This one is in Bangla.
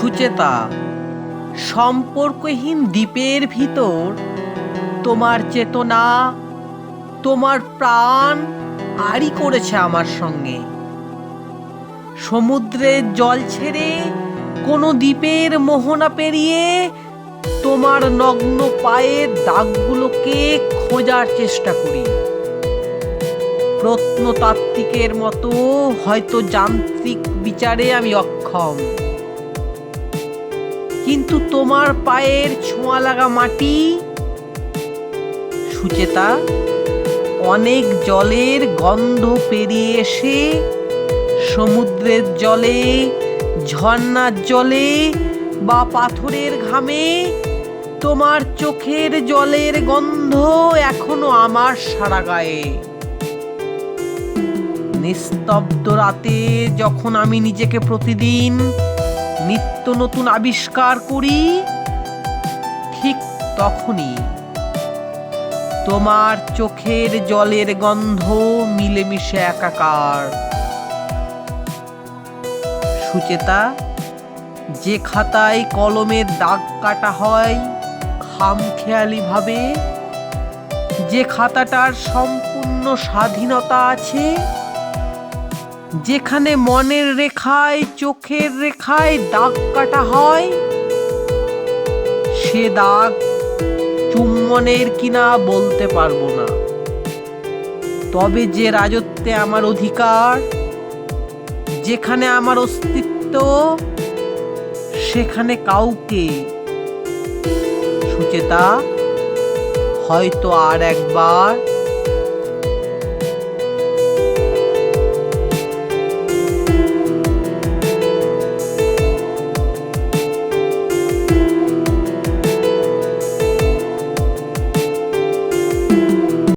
সুচেতা, সম্পর্কহীন দ্বীপের ভিতর তোমার চেতনা, তোমার প্রাণ আড়ি করেছে আমার সঙ্গে। সমুদ্রের জল ছেড়ে কোনো দ্বীপের মোহনা পেরিয়ে তোমার নগ্ন পায়ের দাগগুলোকে খোঁজার চেষ্টা করি। প্রত্নতাত্ত্বিকের মতো হয়তো যান্ত্রিক বিচারে আমি অক্ষম। কিন্তু তোমার পায়ের ছোঁয়া লাগা মাটি? সুচেতা, অনেক জলের গন্ধ পেরিয়ে এসে, সমুদ্রের জলে, ঝর্ণার জলে বা পাথরের ঘামে, তোমার চোখের জলের গন্ধ এখনও আমার সারা গায়ে। নিস্তব্ধ রাতে যখন আমি নিজেকে প্রতিদিন নিত্য নতুন আবিষ্কার করি, ঠিক তখনই তোমার চোখের জলের গন্ধ মিলেমিশে একাকার। সুচেতা, যে খাতায় কলমের দাগ কাটা হয় খামখেয়ালি ভাবে যে খাতাটার সম্পূর্ণ স্বাধীনতা আছে যেখানে মনের রেখায়, চোখের রেখায় দাগ কাটা হয়, সে দাগ চুম্বনের কিনা বলতে পারব না। তবে যে রাজত্বে আমার অধিকার, যেখানে আমার অস্তিত্ব, সেখানে কাউকে সুচেতা হয়তো আর একবার